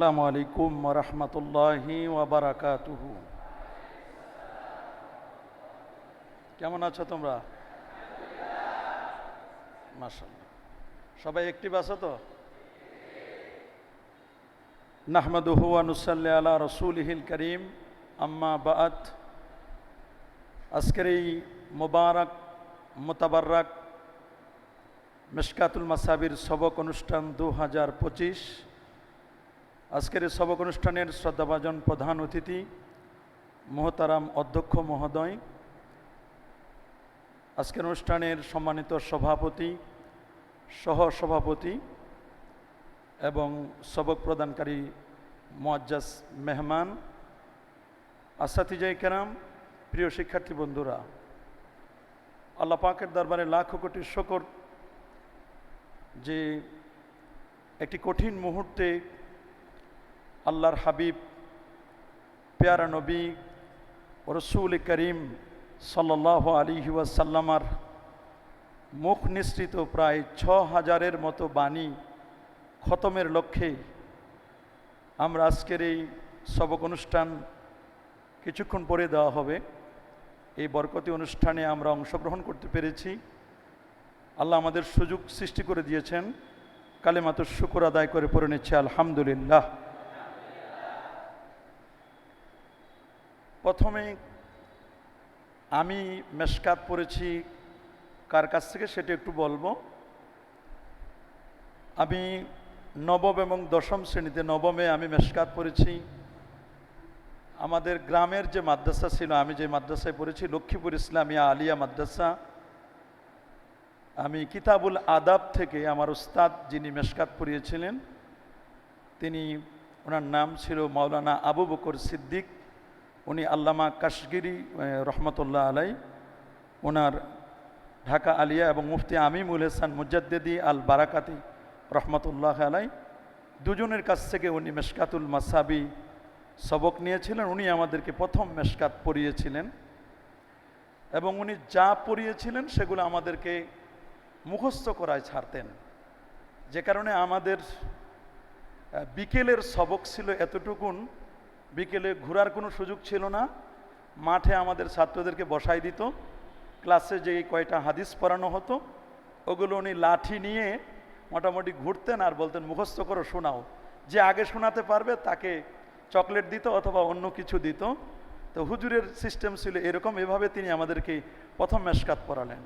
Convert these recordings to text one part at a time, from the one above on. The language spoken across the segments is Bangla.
আসসালামু আলাইকুম রহমতুল্লাহি ওবরাকাতুহু কেমন আছো তোমরা? মাশাল্লাহ সবাই একটিভ আছো তো? নাহমাদুহু আনুসাল্লি আলা রসুলহিল করিম। আম্মা বাদ। আজকের এই মোবারক মোতাবারক মেশকাতুল মাসাবির সবক অনুষ্ঠান দু হাজার পঁচিশ। আজকের এই সবক অনুষ্ঠানের শ্রদ্ধাভাজন প্রধান অতিথি মহতারাম অধ্যক্ষ মহোদয়, আজকের অনুষ্ঠানের সম্মানিত সভাপতি সহ সভাপতি এবং সবক প্রদানকারী মোয়াজ্জাস মেহমান আসাতিজাই কেরাম, প্রিয় শিক্ষার্থী বন্ধুরা, আল্লাহ পাকের দরবারে লাখো কোটি শকর যে একটি কঠিন মুহূর্তে আল্লাহর হাবিব, পেয়ারা নবী রসুল করিম সাল্লাহ আলী ওয়াসাল্লামার মুখ নিঃসৃত প্রায় ছ হাজারের মতো বাণী খতমের লক্ষ্যে আমরা আজকের এই সবক অনুষ্ঠান কিছুক্ষণ পরে দেওয়া হবে। এই বরকতি অনুষ্ঠানে আমরা অংশগ্রহণ করতে পেরেছি। আল্লাহ আমাদের সুযোগ সৃষ্টি করে দিয়েছেন। কালেমাতো শুকুর আদায় করে পড়ে নিচ্ছে। আলহামদুলিল্লাহ। প্রথমে আমি মেশকাত পড়েছি, কার কাছ থেকে সেটা একটু বলব। আমি নবম এবং দশম শ্রেণীতে, নবমে আমি মেশকাত পড়েছি। আমাদের গ্রামের যে মাদ্রাসা ছিল, আমি যে মাদ্রাসায় পড়েছি, লক্ষ্মীপুর ইসলামিয়া আলিয়া মাদ্রাসা। আমি কিতাবুল আদাব থেকে আমার উস্তাদ যিনি মেশকাত পড়িয়েছিলেন, তিনি, ওনার নাম ছিল মাওলানা আবু বকর সিদ্দিক। উনি আল্লামা কাশগিরি রহমতুল্লাহ আলাই ওনার ঢাকা আলিয়া এবং মুফতি আমিমুল হাসান মুজাদ্দেদি আল বারাকাতি রহমতুল্লাহ আলাই, দুজনের কাছ থেকে উনি মেশকাতুল মাসাবি সবক নিয়েছিলেন। উনি আমাদেরকে প্রথম মেশকাত পড়িয়েছিলেন এবং উনি যা পড়িয়েছিলেন সেগুলো আমাদেরকে মুখস্থ করায় ছাড়তেন। যে কারণে আমাদের বিকেলের সবক ছিল এতটুকুন বিকেলে ঘোরার কোনো সুযোগ ছিল না। মাঠে আমাদের ছাত্রদেরকে বসাই দিত। ক্লাসে যে কয়টা হাদিস পড়ানো হতো, ওগুলো উনি লাঠি নিয়ে মোটামুটি ঘুরতেন আর বলতেন, মুখস্থ করো, শোনাও। যে আগে শোনাতে পারবে তাকে চকলেট দিত অথবা অন্য কিছু দিত। তো হুজুরের সিস্টেম ছিল এরকম, এভাবে তিনি আমাদেরকে প্রথম মেশকাত পড়ালেন।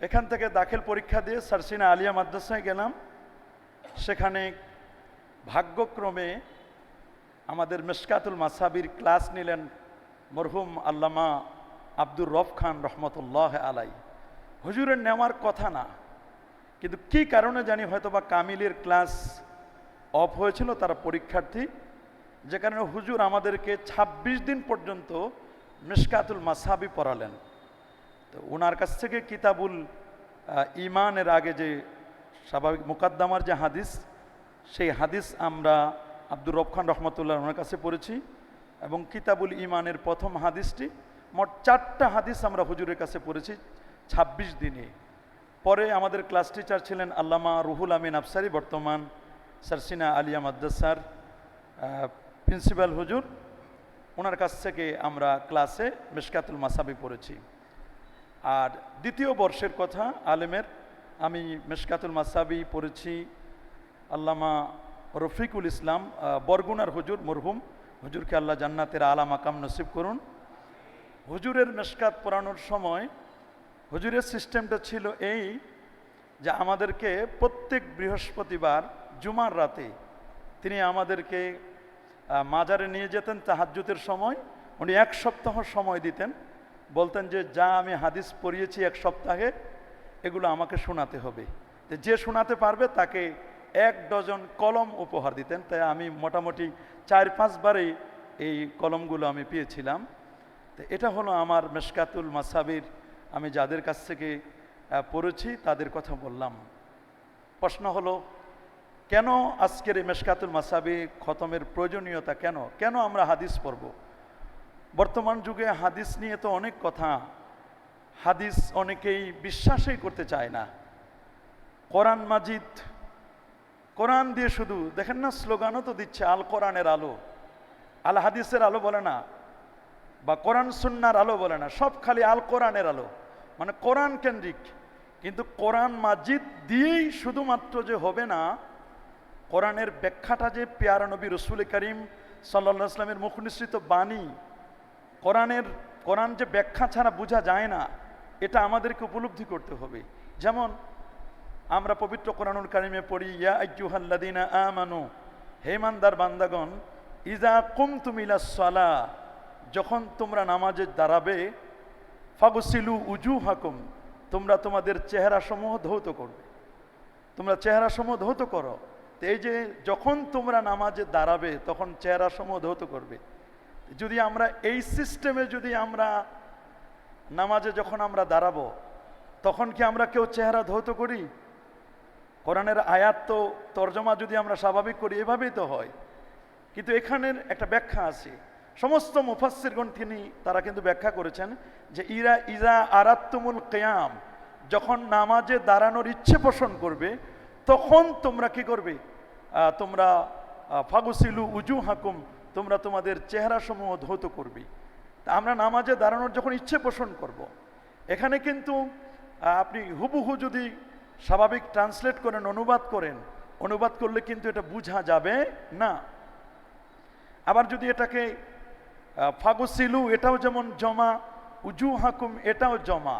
এখান থেকে দাখিল পরীক্ষা দিয়ে সারসিনা আলিয়া মাদ্রাসায় গেলাম। সেখানে ভাগ্যক্রমে আমাদের মেশকাতুল মাসাবির ক্লাস নিলেন মরহুম আল্লামা আব্দুর রফ খান রহমতুল্লাহ আলাই। হুজুরের নেওয়ার কথা না, কিন্তু কি কারণে জানি হয়তো বা কামিলের ক্লাস অফ হয়েছিল তারা পরীক্ষার্থী, যে কারণে হুজুর আমাদেরকে ২৬ দিন পর্যন্ত মেশকাতুল মাসাবি পড়ালেন। তো ওনার কাছ থেকে কিতাবুল ইমানের আগে যে স্বাভাবিক মুকাদ্দামার যে হাদিস, সেই হাদিস আমরা আব্দুর রব খান রহমতুল্লাহ ওনার কাছে পড়েছি এবং কিতাবুল ইমানের প্রথম হাদিসটি, মোট চারটা হাদিস আমরা হুজুরের কাছে পড়েছি ২৬ দিনে। পরে আমাদের ক্লাস টিচার ছিলেন আল্লামা রুহুল আমিন আফসারি, বর্তমান সারসিনা আলিয়া মাদ্রাসার প্রিন্সিপাল হুজুর। ওনার কাছ থেকে আমরা ক্লাসে মেশকাতুল মাসাবি পড়েছি। আর দ্বিতীয় বর্ষের কথা, আলেমের, আমি মেশকাতুল মাসাবি পড়েছি আল্লামা রফিকুল ইসলাম বরগুনার হুজুর মরহুম। হুজুরকে আল্লাহ জান্নাতের আলা মাকাম নসিব করুন। হুজুরের মেশকাত পড়ানোর সময় হুজুরের সিস্টেমটা ছিল এই যে আমাদেরকে প্রত্যেক বৃহস্পতিবার জুমার রাতে তিনি আমাদেরকে মাজারে নিয়ে যেতেন তাহাজ্জুতের সময়। উনি এক সপ্তাহ সময় দিতেন। বলতেন যে, যা আমি হাদিস পড়িয়েছি এক সপ্তাহে, এগুলো আমাকে শোনাতে হবে। যে শোনাতে পারবে তাকে এক ডজন কলম উপহার দিতেন, তাই আমি মোটামুটি চার পাঁচবারেই এই কলমগুলো আমি পেয়েছিলাম। তো এটা হলো আমার মেশকাতুল মাসাবির, আমি যাদের কাছ থেকে পড়েছি তাদের কথা বললাম। প্রশ্ন হলো, কেন আজকের এই মেশকাতুল মাসাবি খতমের প্রয়োজনীয়তা কেন? কেন আমরা হাদিস পড়ব? বর্তমান যুগে হাদিস নিয়ে তো অনেক কথা। হাদিস অনেকেই বিশ্বাসই করতে চায় না। কোরআন মাজিদ কোরআন দিয়ে শুধু, দেখেন না স্লোগানও তো দিচ্ছে, আল কোরআনের আলো। আল হাদিসের আলো বলে না, বা কোরআন সুন্নার আলো বলে না, সব খালি আল কোরআনের আলো। মানে কোরআন কেন্দ্রিক। কিন্তু কোরআন মাজিদ দিয়েই শুধুমাত্র যে হবে না, কোরআনের ব্যাখ্যাটা যে পেয়ারা নবী রসুল করিম সাল্লা ইসলামের মুখ নিঃসৃত বাণী, কোরআনের, কোরআন যে ব্যাখ্যা ছাড়া বোঝা যায় না, এটা আমাদেরকে উপলব্ধি করতে হবে। যেমন আমরা পবিত্র কোরআনুল কারিমে পড়ি, ইয়া আইয়ুহাল্লাদিনা আমানু হেমানদার বান্দাগণ ইজা কুম তুমিলা সলা, যখন তোমরা নামাজে দাঁড়াবে, ফাগুসিলু উজু হাকুম তোমরা তোমাদের চেহারা সমূহ ধৌত করবে। তোমরা চেহারা সমূহ ধৌত করো। তো এই যে যখন তোমরা নামাজে দাঁড়াবে, তখন চেহারা সমূহ ধৌত করবে। যদি আমরা এই সিস্টেমে যদি আমরা নামাজে যখন আমরা দাঁড়াবো, তখন কি আমরা কেউ চেহারা ধৌত করি? কোরআনের আয়াত তো তর্জমা যদি আমরা স্বাভাবিক করি, এভাবেই তো হয়। কিন্তু এখানের একটা ব্যাখ্যা আছে। সমস্ত মুফাসিরগণ তিনি, তারা কিন্তু ব্যাখ্যা করেছেন যে, ইরা ইরা আরাত্তুমুল কেয়াম, যখন নামাজে দাঁড়ানোর ইচ্ছে পোষণ করবে, তখন তোমরা কি করবে? তোমরা ফাগুসিলু উজু হাকুম তোমরা তোমাদের চেহারা সমূহ ধৌত করবে। তা আমরা নামাজে দাঁড়ানোর যখন ইচ্ছে পোষণ করব। এখানে কিন্তু আপনি হুবহু যদি স্বাভাবিক ট্রান্সলেট করেন, অনুবাদ করেন। অনুবাদ করলে কিন্তু এটা বোঝা যাবে না। আবার যদি এটাকে ফাগুসিলু, এটাও যেমন জমা উজু হাকুম এটাও জমা।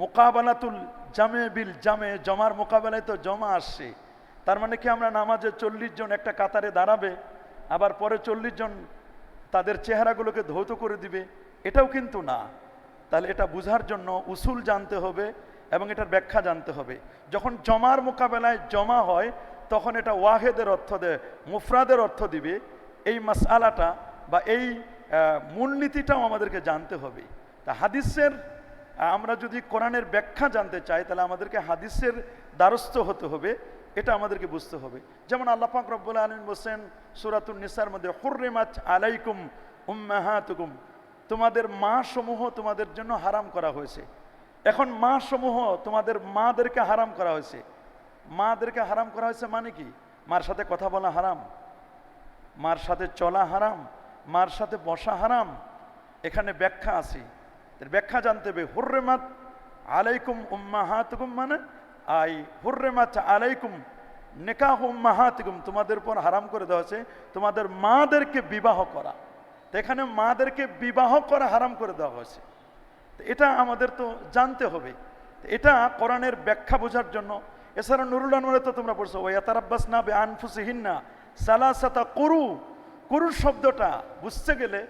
মোকাবেলাতুল জামে বিল জামে, জমার মোকাবেলায় তো জমা আসছে তার মানে কি আমরা নামাজে চল্লিশ জন একটা কাতারে দাঁড়াবে, আবার পরে চল্লিশ জন তাদের চেহারাগুলোকে ধৌত করে দিবে? এটাও কিন্তু না। তাহলে এটা বুঝার জন্য উসুল জানতে হবে এবং এটার ব্যাখ্যা জানতে হবে। যখন জমার মোকাবেলায় জমা হয়, তখন এটা ওয়াহেদের অর্থ দেয়, মুফরাদের অর্থ দিবে। এই মাসআলাটা বা এই মূলনীতিটাও আমাদেরকে জানতে হবে। তা হাদিসের, আমরা যদি কোরআনের ব্যাখ্যা জানতে চাই, তাহলে আমাদেরকে হাদিসের দ্বারস্থ হতে হবে। এটা আমাদেরকে বুঝতে হবে। যেমন আল্লাহ পাক রব্বুল আলমিন বলছেন সুরাতুল নিসার মধ্যে, হুর্রিমাত আলাইকুম উম্মাহাতুকুম। তোমাদের মা সমূহ তোমাদের জন্য হারাম করা হয়েছে। এখন মা সমূহ তোমাদের মাদেরকে হারাম করা হয়েছে। মাদেরকে হারাম করা হয়েছে মানে কি? মার সাথে কথা বলা হারাম, মার সাথে চলা হারাম, মার সাথে বসা হারাম। এখানে ব্যাখ্যা আছে। ব্যাখ্যা জানতে হবে, হুর্রেমাত আলাইকুম উম্মাহাতুকুম মানে আই হুর্রেমাত আলাইকুম নেকাহ উম্মাহাতুকুম, তোমাদের উপর হারাম করে দেওয়া হয়েছে। তোমাদের মাদেরকে বিবাহ করা। এখানে মাদেরকে বিবাহ করা হারাম করে দেওয়া হয়েছে। এটা আমাদের তো জানতে হবে। এটা কোরআনের ব্যাখ্যা বোঝার জন্য। এছাড়া নুরুল আনোয়ারে তো তোমরা পড়ছো এতারাব্বাস না বে আনফুসিহিন্না সালাসাতা করু। কুরুর শব্দটা বুঝতে গেলে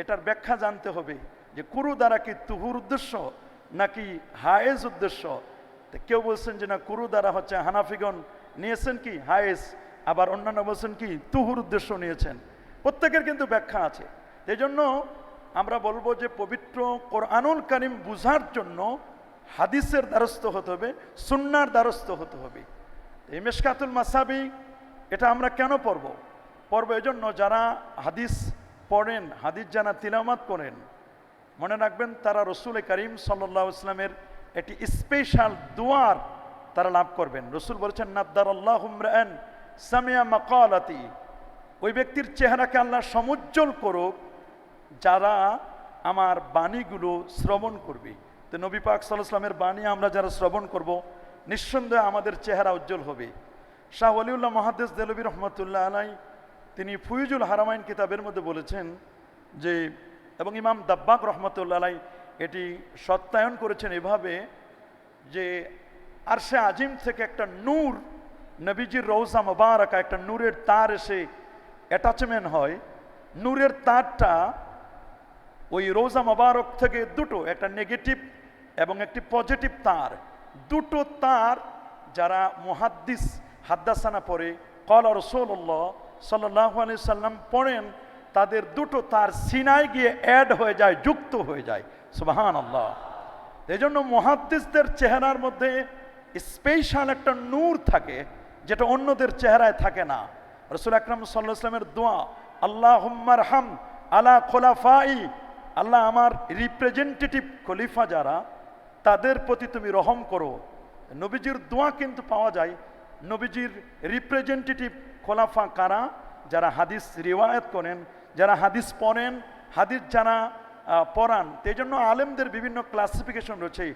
এটার ব্যাখ্যা জানতে হবে যে কুরু দ্বারা কি তুহুর উদ্দেশ্য নাকি হায়েজ উদ্দেশ্য? তো কেউ বলছেন যে না, কুরু দ্বারা হচ্ছে হানাফিগণ নিয়েছেন কি হায়েস আবার অন্যান্য বলছেন কি তুহুর উদ্দেশ্য নিয়েছেন। প্রত্যেকের কিন্তু ব্যাখ্যা আছে। এই জন্য আমরা বলব যে পবিত্র কোরআনুল কারিম বুঝার জন্য হাদিসের দ্বারস্থ হতে হবে সুন্নার দ্বারস্থ হতে হবে। এই মেশকাতুল মাসাবি, এটা আমরা কেন পড়ব? পড়ব এজন্য যারা হাদিস পড়েন, হাদিস জানা তিলামাত করেন, মনে রাখবেন তারা রসুল করিম সাল্লাহ ইসলামের একটি স্পেশাল দুয়ার তারা লাভ করবেন। রসুল বলছেন নাদ্দার আল্লাহ সামিয়া মাকালাতি। ওই ব্যক্তির চেহারাকে আল্লাহ সমুজ্জ্বল করুক যারা আমার বাণীগুলো শ্রবণ করবে। তো নবী পাক সাল্লামের বাণী আমরা যারা শ্রবণ করব, নিঃসন্দেহে আমাদের চেহারা উজ্জ্বল হবে। শাহ অলিউল্লাহ মহাদেশ দেলবী রহমতুল্লাহ আলাই তিনি ফুইজুল হারামাইন কিতাবের মধ্যে বলেছেন যে, এবং ইমাম দাব্বাক রহমতুল্লাহ আলাই এটি সত্যায়ন করেছেন এভাবে যে, আরশে আজিম থেকে একটা নূর, নবীজির রৌজা মোবারকা, একটা নূরের তার এসে অ্যাটাচমেন্ট হয়। নূরের তারটা ওই রোজা মোবারক থেকে দুটো, একটা নেগেটিভ এবং একটি পজিটিভ তার। দুটো তার যারা মুহাদ্দিস হাদ্দাসানা পড়ে কল রসোল্লাহ সাল্লাহ আলি সাল্লাম পড়েন, তাদের দুটো তার সিনায় গিয়ে অ্যাড হয়ে যায়, যুক্ত হয়ে যায়। সুবাহান আল্লাহ এই জন্য মহাদ্দিসদের চেহারার মধ্যে স্পেশাল একটা নূর থাকে, যেটা অন্যদের চেহারায় থাকে না। রসুল আকরাম সাল্লাহ ইসলামের দোয়া আল্লাহ হুম্মার হাম আলা খোলাফাই আল্লাহ আমার রিপ্রেজেন্টেটিভ খলিফা যারা, তাদের প্রতি তুমি রহম করো। নবীজির দোয়া কিন্তু পাওয়া যায়। নবীজির রিপ্রেজেন্টেটিভ খোলাফা কারা? যারা হাদিস রিওয়ায়াত করেন, যারা হাদিস পড়েন, হাদিস যারা পড়ান সেই জন্য আলেমদের বিভিন্ন ক্লাসিফিকেশন রয়েছে।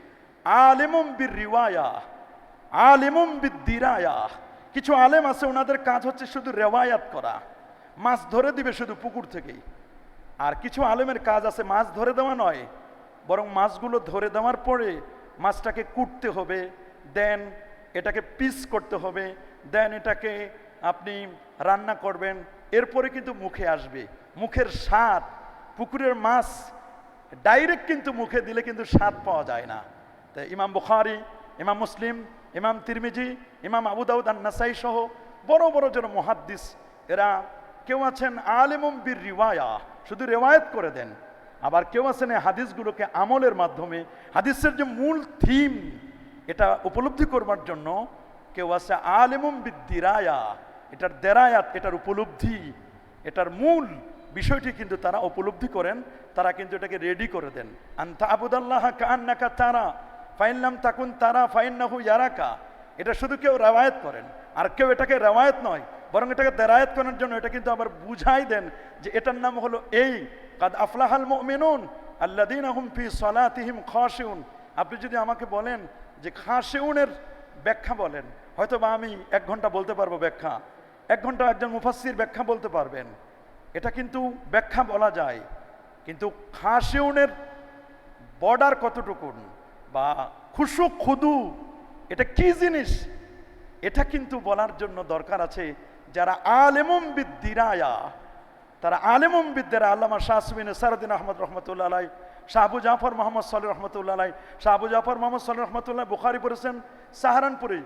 আলেমম বির রিওয়ায়া, আলিমুম দিরায়া। কিছু আলেম আছে, ওনাদের কাজ হচ্ছে শুধু রেওয়ায়াত করা। মাছ ধরে দিবে শুধু পুকুর থেকেই। আর কিছু আলেমের কাজ আছে, মাছ ধরে দেওয়া নয়, বরং মাছগুলো ধরে দেওয়ার পরে মাছটাকে কুটতে হবে, দেন এটাকে পিস করতে হবে, দেন এটাকে আপনি রান্না করবেন, এরপরে কিন্তু মুখে আসবে। মুখের স্বাদ, পুকুরের মাছ, ডাইরেক্ট কিন্তু মুখে দিলে কিন্তু স্বাদ পাওয়া যায় না। তো ইমাম বুখারি, ইমাম মুসলিম, ইমাম তিরমিজি, ইমাম আবু দাউদ আর নাসাই সহ বড় বড় যেন মহাদ্দিস, এরা কেউ আছেন আলেমম বীর রিওয়ায়া শুধু রেওয়ায়ত করে দেন। আবার কেউ আছেন হাদিসগুলোকে আমলের মাধ্যমে, হাদিসের যে মূল থিম এটা উপলব্ধি করবার জন্য কেউ আছে আলেমম বিদ্দিরায়া, এটার দেরায়াত, এটার উপলব্ধি, এটার মূল বিষয়টি কিন্তু তারা উপলব্ধি করেন, তারা কিন্তু এটাকে রেডি করে দেন। আন্তা আবুদাল্লাহ কান্নাকা তারা ফাইনলাম তাকুন তারা, ফাইন্নাহু ইয়ারাকা। এটা শুধু কেউ রেওয়ায়ত করেন। আর কেউ এটাকে রেওয়ায়ত নয় বরং এটাকে দেরায়ত করার জন্য এটা কিন্তু আবার বুঝাই দেন যে এটার নাম হলো এই, কাদ আফলাহাল মুমিনুন আল্লাদিন আহুম ফি সলাতিহিম খাশিউন। আপনি যদি আমাকে বলেন যে খাশিউনের ব্যাখ্যা বলেন, হয়তো বা আমি এক ঘণ্টা বলতে পারব ব্যাখ্যা। এক ঘণ্টা একজন মুফাসসির ব্যাখ্যা বলতে পারবেন। এটা কিন্তু ব্যাখ্যা বলা যায়। কিন্তু খাসিউনের বর্ডার কতটুকুন বা খুশু খুদু, এটা কি জিনিস? এটা কিন্তু বলার জন্য দরকার আছে যারা আলেমম বিদ্দিরায়া, তারা আলেমম বিদ্যারা আল্লামা শাহসুবিন সারুদ্দিন আহমদ রহমতুল্লাহ শাহবু জাফর মোহাম্মদ সাল রহমতুল্লাহ শাহবু জাফর মোহাম্মদ সাল রহমতুল্লাহ বুখারি পড়েছেন, সাহারানপুরে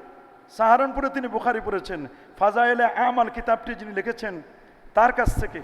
সাহারানপুরে তিনি বুখারি পড়েছেন। ফাজাইলে আমাল কিতাবটি যিনি লিখেছেন, তার কাছ থেকে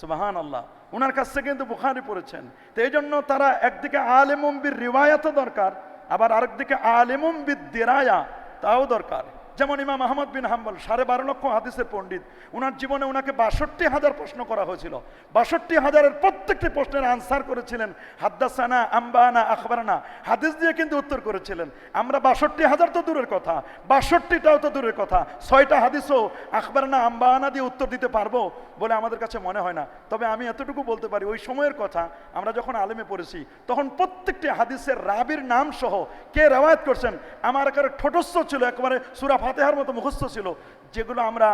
সুবাহান আল্লাহ ওনার কাছ থেকে কিন্তু বুখারি পড়েছেন। তো এই জন্য তারা একদিকে আলেমম্বির রিওয়ায়াত দরকার, আবার আরেকদিকে আলেমম্বির দেরায়া তাও দরকার। যেমন ইমাম আহমদ বিন হাম্বল, সাড়ে বারো লক্ষ হাদিসের পণ্ডিত। ওনার জীবনে ওনাকে বাষট্টি হাজার প্রশ্ন করা হয়েছিল। বাষট্টি হাজারের প্রত্যেকটি প্রশ্নের আনসার করেছিলেন, হাদ্দাসানা, আম্বানা, আখবরানা। হাদিস দিয়ে কিন্তু উত্তর করেছিলেন। আমরা বাষট্টি হাজার তো দূরের কথা, বাষট্টিটাও তো দূরের কথা। ছয়টা হাদিসও আখবরানা, আম্বানা দিয়ে উত্তর দিতে পারব বলে আমাদের কাছে মনে হয় না। তবে আমি এতটুকু বলতে পারি, ওই সময়ের কথা, আমরা যখন আলেমে পড়েছি, তখন প্রত্যেকটি হাদিসের রাবির নাম সহ কে রেওয়ায়ত করছেন? আমার একেবারে ঠোটস্থ ছিল, একেবারে সুরা ফাতেহার মতো মুখস্থ ছিল, যেগুলো আমরা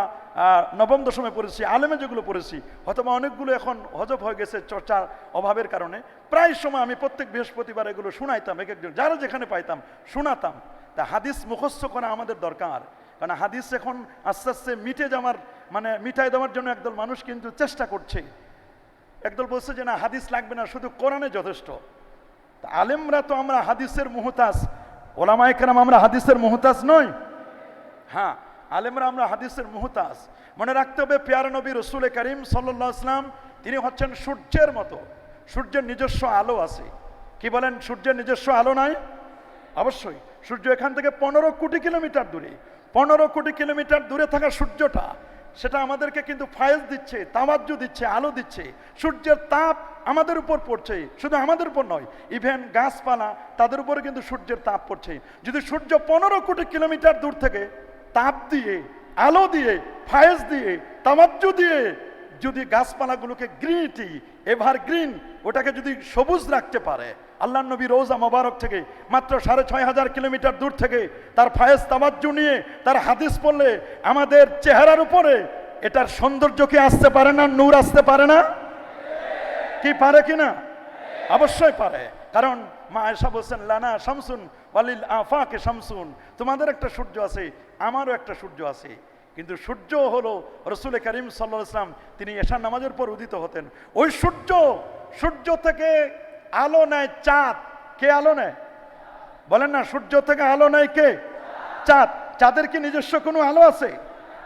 নবম দশমে পড়েছি, আলেমে যেগুলো পড়েছি হয়তো বা অনেকগুলো এখন হজব হয়ে গেছে চর্চার অভাবের কারণে। প্রায় সময় আমি প্রত্যেক বৃহস্পতিবার এগুলো শোনাইতাম, এক একজন, যারা যেখানে পাইতাম, শোনাতাম। তা হাদিস মুখস্থ করা আমাদের দরকার, কারণ হাদিস এখন আস্তে আস্তে মিটে যাওয়ার মানে মিটাই দেওয়ার জন্য একদল মানুষ কিন্তু চেষ্টা করছে। একদল বলছে যে, না, হাদিস লাগবে না, শুধু কোরআনে যথেষ্ট। আলেমরা তো আমরা হাদিসের মুহতাজ, ওলামায়ে কেরাম আমরা হাদিসের মুহতাজ নই। হ্যাঁ আলেমরা আমরা হাদিসের মুহতাজ। মনে রাখতে হবে, পেয়ার নবী রসুল করিম সাল্লাহ ইসলাম তিনি হচ্ছেন সূর্যের মতো। সূর্যের নিজস্ব আলো আছে। কি বলেন, সূর্যের নিজস্ব আলো নাই? অবশ্যই। সূর্য এখান থেকে পনেরো কোটি কিলোমিটার দূরে। পনেরো কোটি কিলোমিটার দূরে থাকা সূর্যটা, সেটা আমাদেরকে কিন্তু ফায়েজ দিচ্ছে, তামাজ্জু দিচ্ছে, আলো দিচ্ছে। সূর্যের তাপ আমাদের উপর পড়ছে, শুধু আমাদের উপর নয় ইভেন গাছপালা, তাদের উপরে কিন্তু সূর্যের তাপ পড়ছে। যদি সূর্য পনেরো কোটি কিলোমিটার দূর থেকে তাপ দিয়ে, আলো দিয়ে ফায়েজ দিয়ে, তামাজ্জু দিয়ে যদি গাছপালাগুলোকে গ্রিনিটি এভার গ্রিন ওটাকে যদি সবুজ রাখতে পারে। আল্লাহ নবী রোজা মোবারক থেকে মাত্র সাড়ে ছয় হাজার কিলোমিটার দূর থেকে তার ফায়েজ তামাজ্জু নিয়ে তার হাদিস পড়লে আমাদের চেহারার উপরে এটার সৌন্দর্য কি আসতে পারে না, নূর আসতে পারে না? কি পারে কি না? অবশ্যই পারে। কারণ মা এসা বলছেন লানা শামসুন, ওয়ালিল আফাকে শামসুন, তোমাদের একটা সূর্য আছে আমারও একটা সূর্য আছে। কিন্তু সূর্য হলো রসুল করিম সাল্লাহ ইসলাম তিনি এশার নামাজের পর উদিত হতেন। ওই সূর্য সূর্য থেকে আলো নেয় চাঁদ। কে আলো নেয়? বলেন না, সূর্য থেকে আলো নেয় কে? চাঁদ। চাঁদের কি নিজস্ব কোনো আলো আছে?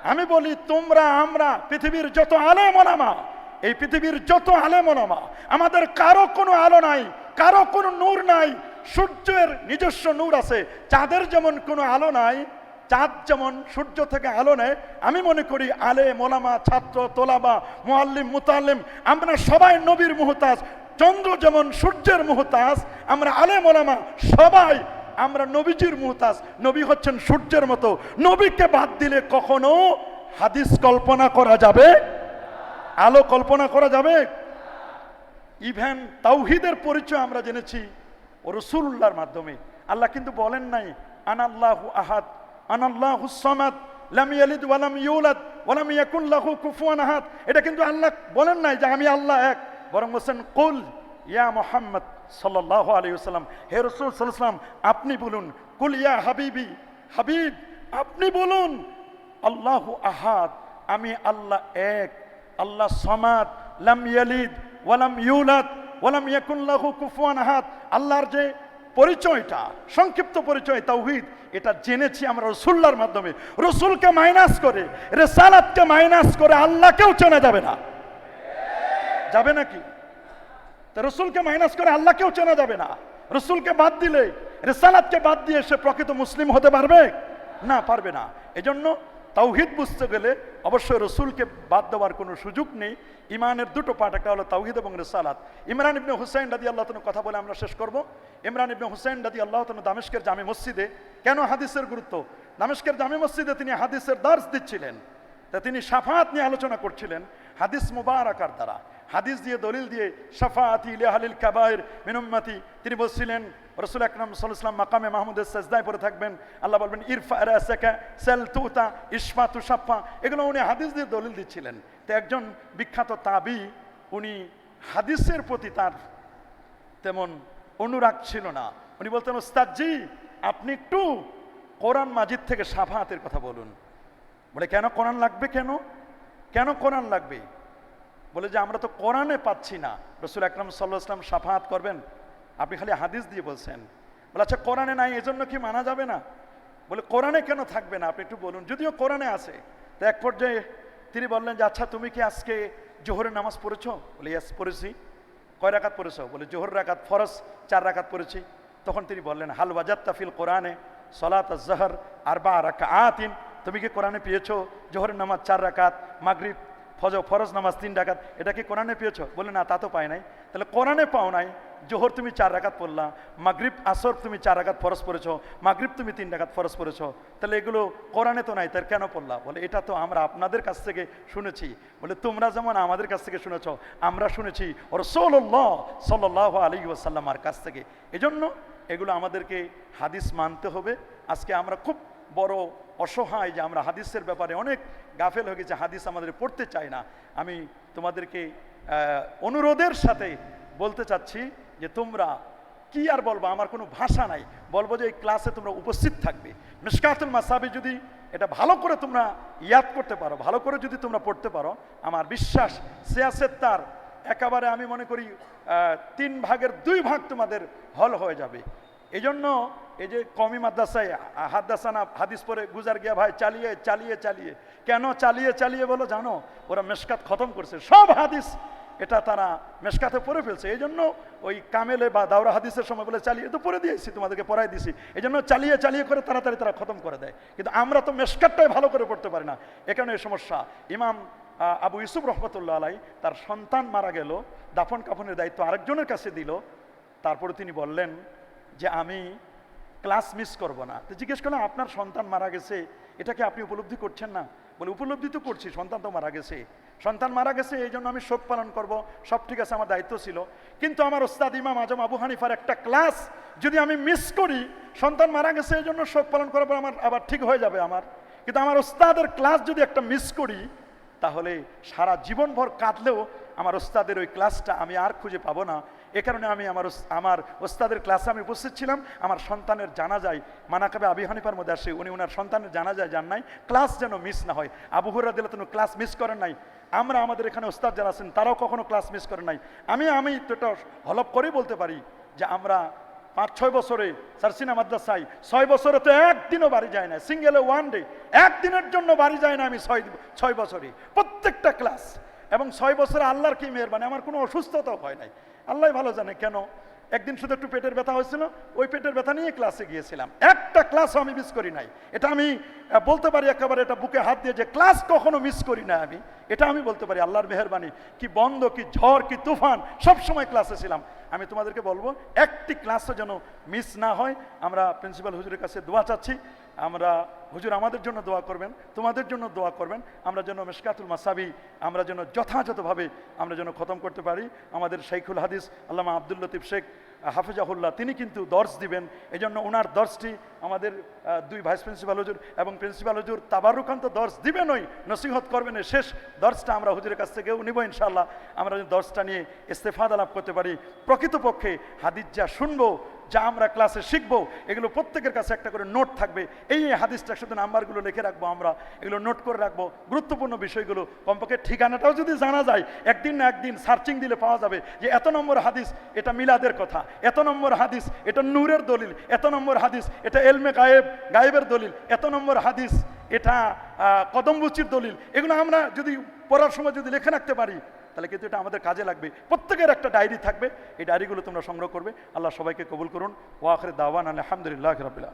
আমি বলি, তোমরা, আমরা, পৃথিবীর যত আলে মনামা এই পৃথিবীর যত আলে মনামা আমাদের কারও কোনো আলো নাই, কারও কোনো নূর নাই, সূর্যের নিজস্ব নূর আছে। চাঁদের যেমন কোনো আলো নাই চাঁদ যেমন সূর্য থেকে আলো নেয়, আমি মনে করি আলে, মোলামা, ছাত্র, তোলাবা মোয়াল্লিম মুতাল্লিম আমরা সবাই নবীর মুহতাজ, চন্দ্র যেমন সূর্যের মুহতাজ, আমরা আলে, মোলামা সবাই আমরা নবীজির মুহতাজ, নবী হচ্ছেন সূর্যের মতো। নবীকে বাদ দিলে কখনো হাদিস কল্পনা করা যাবে? আলো কল্পনা করা যাবে? ইভেন তাওহিদের পরিচয় আমরা জেনেছি ও রসুল্লাহর মাধ্যমে। আল্লাহ কিন্তু বলেন নাই, আনাল্লাহু আহাদ আনাল্লাহু সামাদ, লাম ইয়ালিদ ওয়ালাম ইউলাদ ওয়ালাম ইয়াকুন লাহু কুফুয়ান আহাদ। এটা কিন্তু আল্লাহ বলেন নাই যে আমি আল্লাহ এক। বরং বলছেন, কুল ইয়া মুহাম্মদ সাল্লাল্লাহু আলাইহি ওয়াসাল্লাম, হে রাসূল ওয়াসাল্লাম, আপনি বলুন, কুল ইয়া হাবিবি, হাবিব, আপনি বলুন, আল্লাহু আহাদ, আমি আল্লাহ এক, আল্লাহ সমাদ, লাম ইয়ালিদ ওয়ালাম ইউলাদ ওয়ালাম ইয়াকুন লাহু কুফুয়ান আহাদ। আল্লাহর যে পরিচয়টা, সংক্ষিপ্ত পরিচয়, তাওহীদ এটা জেনেছি আমরা রসুল্লার মাধ্যমে। রসুলকে মাইনাস করে, রেসালাতকে মাইনাস করে আল্লাহকেও চেনা যাবে না। যাবে নাকি? তা রসুলকে মাইনাস করে আল্লাহকেও চেনা যাবে না। রসুলকে বাদ দিলে, রেসালাতকে বাদ দিয়ে সে প্রকৃত মুসলিম হতে পারবে? না পারবে না। এজন্য তাওহিদ বুঝতে গেলে অবশ্যই রসুলকে বাদ দেওয়ার কোনো সুযোগ নেই। ইমানের দুটো পাঠ একটা হলো তাওহিদ এবং রেসালাত। ইমরান ইবনে হুসাইন রাদি আল্লাহ তনু কথা বলে আমরা শেষ করব। ইমরান ইবনে হুসাইন রাদি আল্লাহ তনু দামেশকের জামে মসজিদে কেন হাদিসের গুরুত্ব? দামেশকের জামে মসজিদে তিনি হাদিসের দার্স দিচ্ছিলেন। তা তিনি সাফাত নিয়ে আলোচনা করছিলেন হাদিস মুবারাকার দ্বারা। হাদিস দিয়ে দলিল দিয়ে সাফাতি লেহালিল কাবায়ের মিনুম্মাতি তিনি বলছিলেন রসুল আকরাম সাল্লাম মাকামে মাহমুদের সাজদায় পড়ে থাকবেন। আল্লাহ বলবেন, ইরফা রাসাকা সেল তুতা ইসফা তুষাফা এগুলো উনি হাদিস দিয়ে দলিল দিচ্ছিলেন। তো একজন বিখ্যাত তাবি, উনি হাদিসের প্রতি তার তেমন অনুরাগ ছিল না। উনি বলতেন, ওস্তাদজি, আপনি একটু কোরআন মাজিদ থেকে সাফাতের কথা বলুন। বলে, কেন কোরআন লাগবে কেন? কেন কোরআন লাগবে? বলে যে, আমরা তো কোরআনে পাচ্ছি না। রসুল আকরম সাল্লাহ ইসলাম সাফাত করবেন। আপনি খালি হাদিস দিয়ে বলছেন। বলে আচ্ছা কোরআনে নাই, এজন্য কি মানা যাবে না? বলে, কোরআনে কেন থাকবে না? আপনি একটু বলুন। যদিও কোরআনে আছে, তো এক পর্যায়ে তিনি বললেন যে আচ্ছা তুমি কি আজকে জোহরের নামাজ পড়েছো? বলে ইয়াস পড়েছি। কয় রাকাত পড়েছো? বলে, জোহর রাকাত ফরজ, চার রাকাত পড়েছি। তখন তিনি বললেন, হাল ওয়াজাত্তা ফিল কোরআনে সলাত জহর আর বা রাকা আতিন তুমি কি কোরআনে পেয়েছ জোহরের নামাজ চার রাকাত, মাগরিব ফজ ফরজ নামাজ তিন ডাকাত এটা কি কোরআনে পেয়েছ? বলে না, তা তো পাই নাই। তাহলে কোরআনে পাও নাই জোহর তুমি চার রাকাত পড়লা, মাগরিব, আসর তুমি চার রাকাত ফরজ পড়েছো, মাগরিব তুমি তিন ডাকাত ফরজ পড়েছো। তাহলে এগুলো কোরআনে তো নাই তার কেন পড়লা? বলে, এটা তো আমরা আপনাদের কাছ থেকে শুনেছি। বলে, তোমরা যেমন আমাদের কাছ থেকে শুনেছ, আমরা শুনেছি ওর সোল্লাহ সাল্লাহ আলী ওয়াসাল্লামার কাছ থেকে। এজন্য এগুলো আমাদেরকে হাদিস মানতে হবে। আজকে আমরা খুব বড় অসহায় যে আমরা হাদিসের ব্যাপারে অনেক গাফেল হয়ে গেছে, হাদিস আমাদের পড়তে চাই না। আমি তোমাদেরকে অনুরোধের সাথে বলতে চাচ্ছি যে তোমরা কি আর বলব? আমার কোনো ভাষা নাই। বলব যে এই ক্লাসে তোমরা উপস্থিত থাকবে। মিসকাতুল মাসাবি যদি এটা ভালো করে তোমরা ইয়াদ করতে পারো, ভালো করে যদি তোমরা পড়তে পারো, আমার বিশ্বাস সিয়াসের তার একেবারে আমি মনে করি তিন ভাগের দুই ভাগ তোমাদের হল হয়ে যাবে। এই জন্য এই যে কমি মাদ্রাসায় হাদ্দাসানা হাদিস পরে গুজার গিয়া, ভাই, চালিয়ে চালিয়ে চালিয়ে। কেন চালিয়ে চালিয়ে বলো জানো? ওরা মেশকাত খতম করছে। সব হাদিস এটা তারা মেশকাতে পড়ে ফেলছে। এই জন্য ওই কামেলে বা দাওরা হাদিসের সময় বলে চালিয়ে তো পড়ে দিয়েছি, তোমাদেরকে পড়াই দিছি। এই জন্য চালিয়ে চালিয়ে করে তাড়াতাড়ি তারা খতম করে দেয়। কিন্তু আমরা তো মেশকাতটাই ভালো করে পড়তে পারি না। এখানে এই সমস্যা। ইমাম আবু ইউসুফ রহমতুল্লাহ আলাই তার সন্তান মারা গেল, দাফন কাফনের দায়িত্ব আরেকজনের কাছে দিল। তারপরে তিনি বললেন যে, আমি ক্লাস মিস করব না। তো জিজ্ঞেস করলাম আপনার সন্তান মারা গেছে এটাকে আপনি উপলব্ধি করছেন না? বলে, উপলব্ধি তো করছি, সন্তান তো মারা গেছে। সন্তান মারা গেছে, এই জন্য আমি শোক পালন করব। সব ঠিক আছে, আমার দায়িত্ব ছিল। কিন্তু আমার ওস্তাদ ইমাম আজম আবু হানিফার একটা ক্লাস যদি আমি মিস করি, সন্তান মারা গেছে, এই জন্য শোক পালন করার পর আমার আবার ঠিক হয়ে যাবে আমার। কিন্তু আমার ওস্তাদের ক্লাস যদি একটা মিস করি, তাহলে সারা জীবনভর কাঁদলেও আমার ওস্তাদের ওই ক্লাসটা আমি আর খুঁজে পাবো না। এ কারণে আমি আমার আমার ওস্তাদের ক্লাসে আমি উপস্থিত ছিলাম। আমার সন্তানের জানা যায় মানাকাবে আবি হানিফার মধ্যে আসে উনি ওনার সন্তানের জানা যায় জান নাই। ক্লাস যেন মিস না হয়। আবু হুরা দিলে তিনি ক্লাস মিস করেন নাই। আমরা আমাদের এখানে ওস্তাদ যারা আছেন, তারাও কখনো ক্লাস মিস করে নাই। আমি আমি তো এটা হলপ করেই বলতে পারি যে আমরা পাঁচ, ছয় বছরে সারসিনা মাদ্রাসায়, ছয় বছরে তো একদিনও বাড়ি যায় না সিঙ্গেলে ওয়ান ডে একদিনের জন্য বাড়ি যায় না আমি ছয় ছয় বছরে, প্রত্যেকটা ক্লাস এবং ছয় বছরে আল্লাহর কি মেহরবানি? আমার কোনো অসুস্থতাও হয় নাই। আল্লাহ ভালো জানে কেন একদিন শুধু একটু পেটের ব্যথা হয়েছিল, ওই পেটের ব্যথা নিয়ে ক্লাসে গিয়েছিলাম। একটা ক্লাসও আমি মিস করি নাই। এটা আমি বলতে পারি একেবারে এটা বুকে হাত দিয়ে যে ক্লাস কখনো মিস করি না আমি। এটা আমি বলতে পারি, আল্লাহর মেহরবানি। কি বন্ধ, কি ঝড়, কি তুফান, সব সময় ক্লাসে ছিলাম। আমি তোমাদেরকে বলব, একটি ক্লাসও যেন মিস না হয়, আমরা প্রিন্সিপাল হুজুরের কাছে দোয়া চাচ্ছি। আমরা, হুজুর, আমাদের জন্য দোয়া করবেন, তোমাদের জন্য দোয়া করবেন, আমরা যেন মেশকাতুল মাসাবি, আমরা যেন যথাযথভাবে, আমরা যেন খতম করতে পারি। আমাদের শাইখুল হাদিস, আল্লামা আব্দুল লতিফ শেখ হাফিজাহুল্লাহ, তিনি কিন্তু দর্শ দিবেন। এই জন্য ওনার দর্শটি আমাদের দুই ভাইস প্রিন্সিপাল হুজুর এবং প্রিন্সিপাল হুজুর তাবারুকান্ত দর্শ দিবেনই নসিহত করবেন শেষ দর্শটা আমরা হুজুরের কাছ থেকেও নিব ইনশাল্লাহ আমরা দর্শটা নিয়ে ইস্তেফাদা লাভ করতে পারি। প্রকৃতপক্ষে হাদিস যা শুনব যা আমরা ক্লাসে শিখব, এগুলো প্রত্যেকের কাছে একটা করে নোট থাকবে। এই হাদিসটা শুধু নাম্বারগুলো লিখে রাখব আমরা, এগুলো নোট করে রাখব। গুরুত্বপূর্ণ বিষয়গুলো, কমপক্ষে ঠিকানাটাও যদি জানা যায়, একদিন না একদিন সার্চিং দিলে পাওয়া যাবে যে এত নম্বর হাদিস, এটা মিলাদের কথা। এত নম্বর হাদিস, এটা নূরের দলিল। এত নম্বর হাদিস, এটা এলমে গায়েব, গায়েবের দলিল। এত নম্বর হাদিস, এটা কদমবুচির দলিল। এগুলো আমরা যদি পড়ার সময় যদি লিখে রাখতে পারি তাহলে কিন্তু এটা আমাদের কাজে লাগবে। প্রত্যেকের একটা ডায়েরি থাকবে। এই ডায়েরিগুলো তোমরা সংগ্রহ করবে। আল্লাহ সবাইকে কবুল করুন। ওয়াখরে দাওয়ান আলহামদুলিল্লাহ রবিল্লা